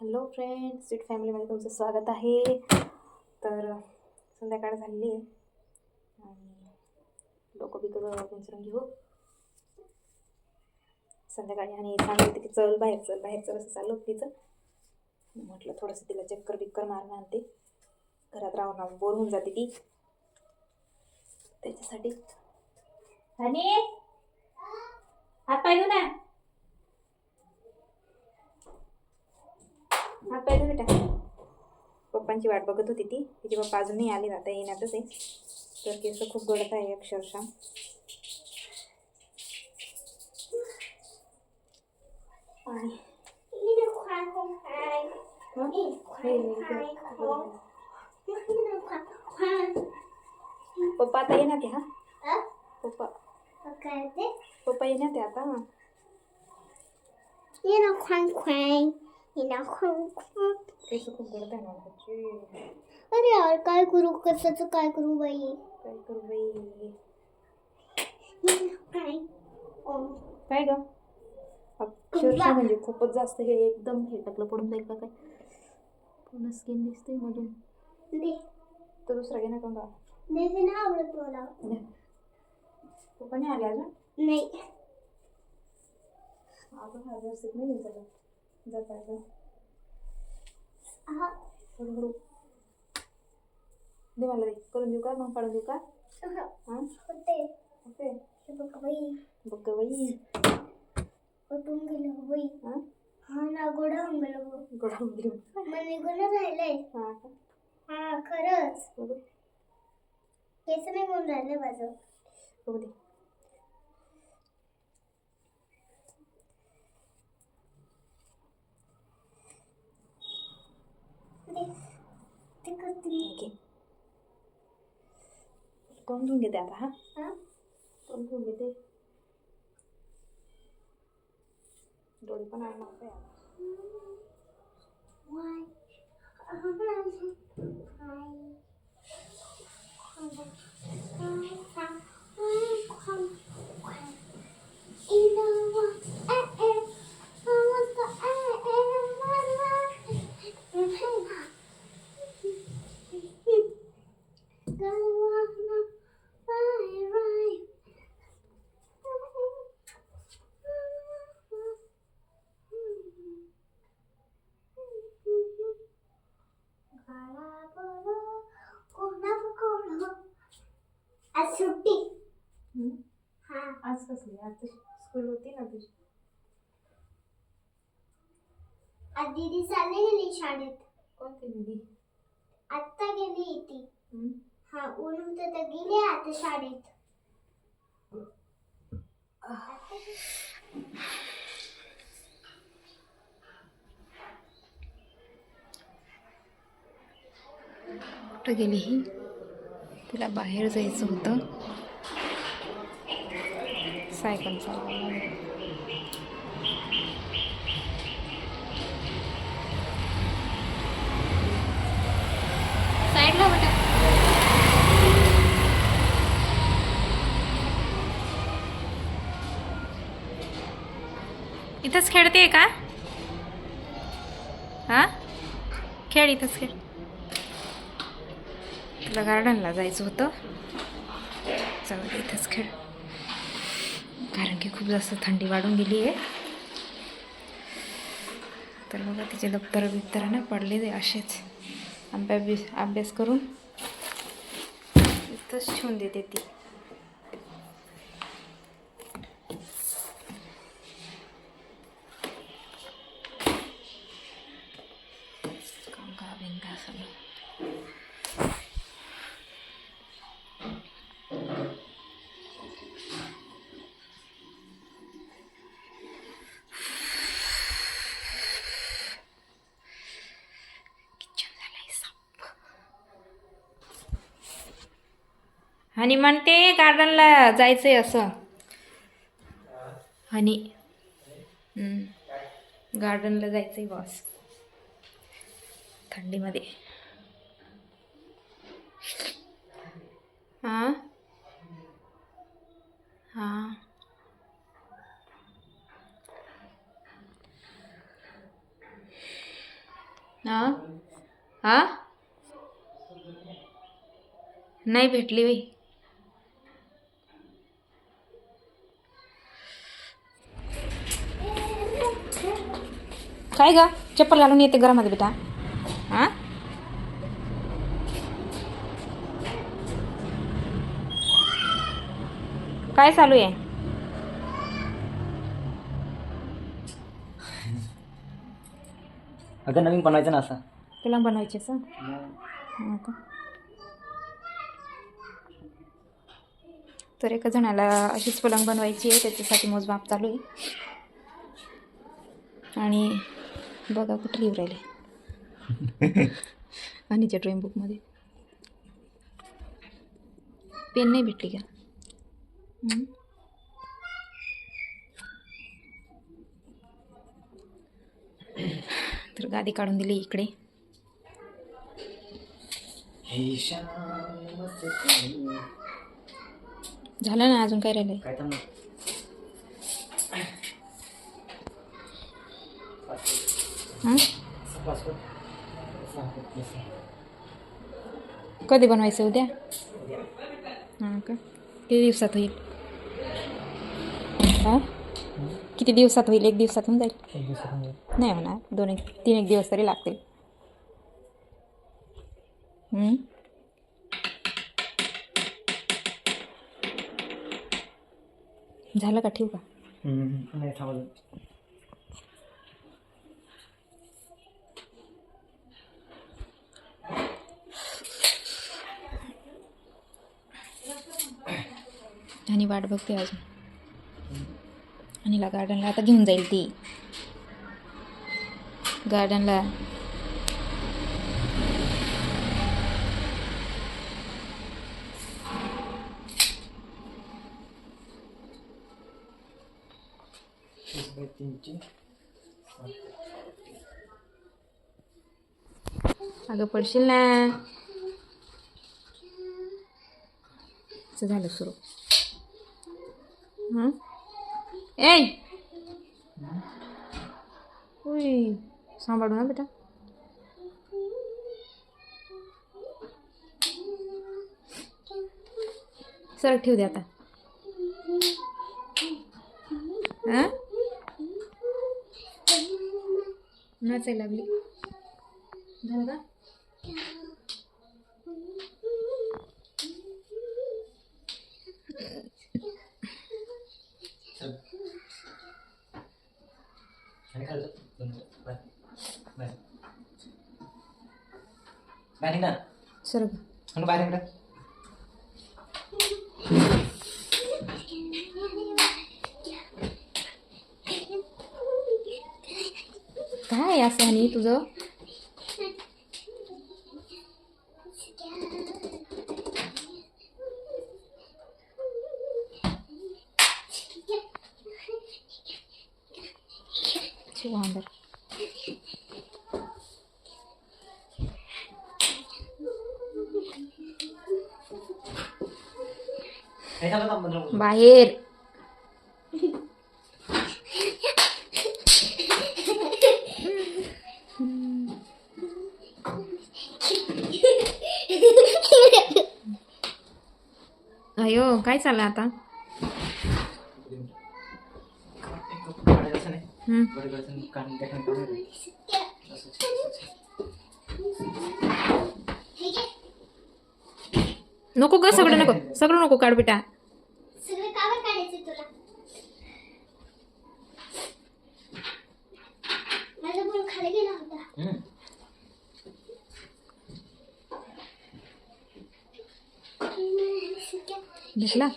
Hello friend sweet फॅमिलीमध्ये तुमचं स्वागत आहे. तर संध्याकाळ झालेली आहे. आणि डोकं बिकं विचारून घेऊ. संध्याकाळी आणि सांगत होते की चल बाहेर चल बाहेर चल असं चाललं होतं तिचं म्हटलं थोडंसं तिला चक्कर बिक्कर मारून आणते. घरात राहून राहून बोर होऊन जाते ती. त्याच्यासाठी. आणि? हात पाय ना हात पाय बेटा पप्पांची वाट बघत होती ती. तिचे पप्पा अजूनही नाही आले आता येण्यातच आहे. तर केस खूप गळत आहे अक्षरशः. आणि पप्पा आता येणार ते हा? पप्पा पप्पा येणार ते आता ये ना गळत आहे ना बाबाची. अरे यार काय करू? कशाचं काय करू बाई? काय करू बाई? काय? ग? अक्षरशः म्हणजे खूपच जास्त हे एकदम हे टाकलं पडून जाईल का काय? पूर्ण स्किन दिसते मधून. दे. तो दुसरा घे ना कोणता ना आवडत मला. पप्पा नाही आले अजून? नाही. अजून हा व्यवस्थित नाही. हळूहळू दे मला दे करून देऊ का? मग काढून देऊ का? हा. होते. ओके हे बघ बाई. बघ बाई. पटून गेलं बाई. हां? हा ना गोडा होऊन गेलं बघ गोडा देऊ मग निघून राहिलंय. हां हा खरंच. केस निघून राहिले माझं. बघू दे. ते करते. ओके तोंड धुवून घेते आता हां? तोंड धुवून घेते डोळे पण आहे मागते आता. Why? आज सुट्टी हम्म? हा स्कूल होती ना तुझी आज दीदी चालली गेली शाळेत कोणती दिदी आत्ता गेली ती हम्म? हा ऊन होतं तर गेली आता शाळेत कुठं गेली ही तिला बाहेर जायचं होतं सायकल चालवायला साईडला बेटा इथंच खेळते का? हा? खेळ इथंच खेळ. तुला गार्डनला जायचं होतं. जाऊ इथंच खेळ. कारण की खूप जास्त थंडी वाढून गेली आहे. तर बघा तिचे दप्तर बिप्तर ना पडले असेच. अभ्यास अभ्यास करून इथंच ठेवून देते ती. आणि म्हणते गार्डनला जायचंय असं. आणि गार्डनला जायचंय बॉस थंडीमध्ये. हां? हां. हा? हा? नाही भेटली बाई. काय ग. चप्पल घालून येते घरामध्ये बेटा. हा? काय चालू आहे? अगं नवीन बनवायचं ना असं. तुला बनवायचे असं? हो का? तर एका जणाला अशीच पलंग बनवायची आहे त्याच्यासाठी मोजमाप चालू आहे. आणि बघा कुठे लिहू राहिले. आणीच्या ड्रॉइंग बुकमध्ये पेन नाही भेटली का? हं? तर गादी काढून दिली इकडे. झालं ना अजून काय राहिलंय? कधी बनवायचं उद्या? हां का? किती दिवसात होईल? हां? किती दिवसात होईल? एक दिवसात होऊन जाईल? नाही म्हणा दोन एक तीन एक दिवस तरी लागतील. झालं का? ठेवू का? आणि वाट बघते अजून. अनिला गार्डनला आता घेऊन जाईल ती. गार्डनला अगं पडशील ना. झालं सुरू. हं? ए उई सांभाळू ना बेटा सरक ठेवू द्या आता हं? नाचायला लागली झालं का चल. आणि काय झालं? दोन मिनिटं. बाय. बाय. बाहेर निघ ना. बाहेर ना. काय असं आणि तुझं? थांबा, थांबा. बाहेर. अयो काय चाललं आता काढायचं नाही. हम्म. बरं करायचं नाही. काढून टाकायचं काम नाही. असं, असं, असं. नको ग सगळं नको. सगळं नको काढ बेटा. सगळं